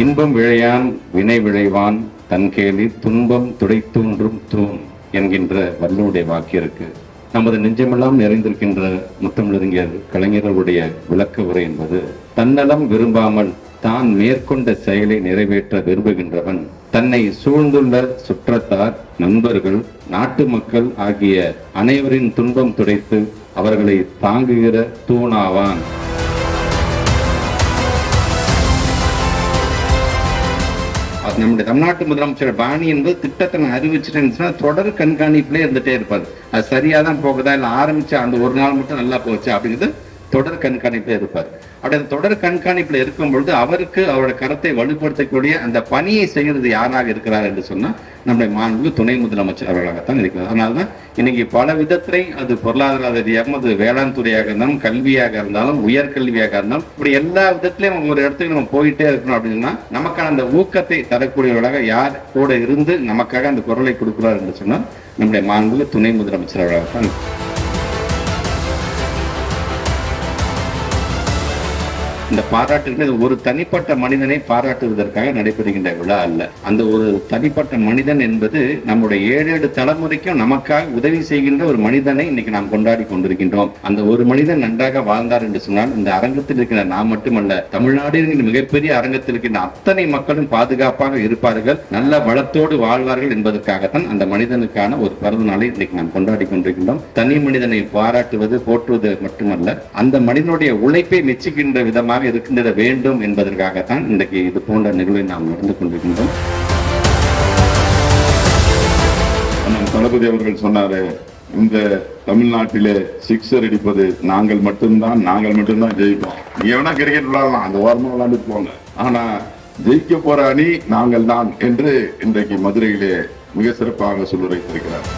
இன்பம் விழையான் வினை விழைவான் தன்கேலி துன்பம் துடைத்தூன்றும் தூண் என்கின்ற வல்லனுடைய வாக்கியிருக்கு நமது நெஞ்சமெல்லாம் நிறைந்திருக்கின்ற முத்தமிழறிஞர் கலைஞர்களுடைய விளக்க உரை என்பது தன்னலம் விரும்பாமல் தான் மேற்கொண்ட செயலை நிறைவேற்ற விரும்புகின்றவன் தன்னை சூழ்ந்துள்ள சுற்றத்தார் நண்பர்கள் நாட்டு மக்கள் ஆகிய அனைவரின் துன்பம் துடைத்து அவர்களை தாங்குகிற தூணாவான். அது நம்முடைய தமிழ்நாட்டு முதலமைச்சர் பாணி என்பது திட்டத்தை நான் அறிவிச்சிட்டேன்னு சொன்னா தொடர் கண்காணிப்புலேயே இருந்துட்டே இருப்பார். அது சரியாதான் போகுதா இல்லை ஆரம்பிச்சா அந்த ஒரு நாள் மட்டும் நல்லா போச்சு அப்படிங்கிறது தொடர் கண்காணிப்பில் இருப்பார். அப்படி அந்த தொடர் கண்காணிப்புல இருக்கும் பொழுது அவருக்கு அவரோட கருத்தை வலுப்படுத்தக்கூடிய அந்த பணியை செய்கிறது யாராக இருக்கிறார் என்று சொன்னா நம்முடைய மாண்பு துணை முதலமைச்சர் அவர்களாகத்தான் இருக்கிறார். அதனால்தான் இன்னைக்கு பல விதத்திலையும் அது பொருளாதார ரீதியாகவும் அது வேளாண் துறையாக இருந்தாலும் கல்வியாக இருந்தாலும் உயர்கல்வியாக இருந்தாலும் இப்படி எல்லா விதத்திலையும் ஒரு இடத்துக்கு நம்ம போயிட்டே இருக்கணும் அப்படின்னா நமக்கான அந்த ஊக்கத்தை தரக்கூடியவர்களாக யார் கூட இருந்து நமக்காக அந்த குரலை கொடுக்கிறார் என்று சொன்னால் நம்முடைய மாண்பு துணை முதலமைச்சர் அவர்களாகத்தான் இந்த ஒரு தனிப்பட்ட மனிதனை பாராட்டுவதற்காக நடைபெறுகின்ற விழா அல்ல. அந்த ஒரு தனிப்பட்ட மனிதன் என்பது நம்முடைய ஏழு ஏழு தலைமுறைக்கும் நமக்காக உதவி செய்கின்ற ஒரு மனிதனை இன்னைக்கு நாம் கொண்டாடி கொண்டிருக்கின்றோம். அந்த ஒரு மனிதன் நன்றாக வாழ்ந்தார் என்று சொன்னால் இந்த அரங்கத்தில் இருக்கின்ற நாம் மட்டுமல்ல தமிழ்நாடு என்கிற மிகப்பெரிய அரங்கத்தில் இருக்கின்ற அத்தனை மக்களும் பாதுகாப்பாக இருப்பார்கள் நல்ல வளத்தோடு வாழ்வார்கள் என்பதற்காகத்தான் அந்த மனிதனுக்கான ஒரு பிறந்த நாளை இன்னைக்கு நாம் கொண்டாடி கொண்டிருக்கின்றோம். தனி மனிதனை பாராட்டுவது போற்றுவது மட்டுமல்ல அந்த மனிதனுடைய உழைப்பை மெச்சுகின்ற விதமாக இருக்கின்ற வேண்டும் என்பதற்காகத்தான் இன்றைக்கு இது போன்ற நிகழ்வை நாம் நடந்து கொண்டிருக்கின்றோம். தளபதி அவர்கள் சொன்னாரு இந்த தமிழ்நாட்டிலே சிக்ஸர் அடிப்பது நாங்கள் மட்டும்தான் நாங்கள் மட்டும்தான் ஜெயிப்போம். எவனா கிரிக்கெட் விளையாடலாம் அந்த ஓரமாக விளையாண்டுட்டு போங்க. ஆனா ஜெயிக்க போற அணி நாங்கள் தான் என்று இன்றைக்கு மதுரையிலே மிக சிறப்பாக சொல்லுரைத்திருக்கிறார்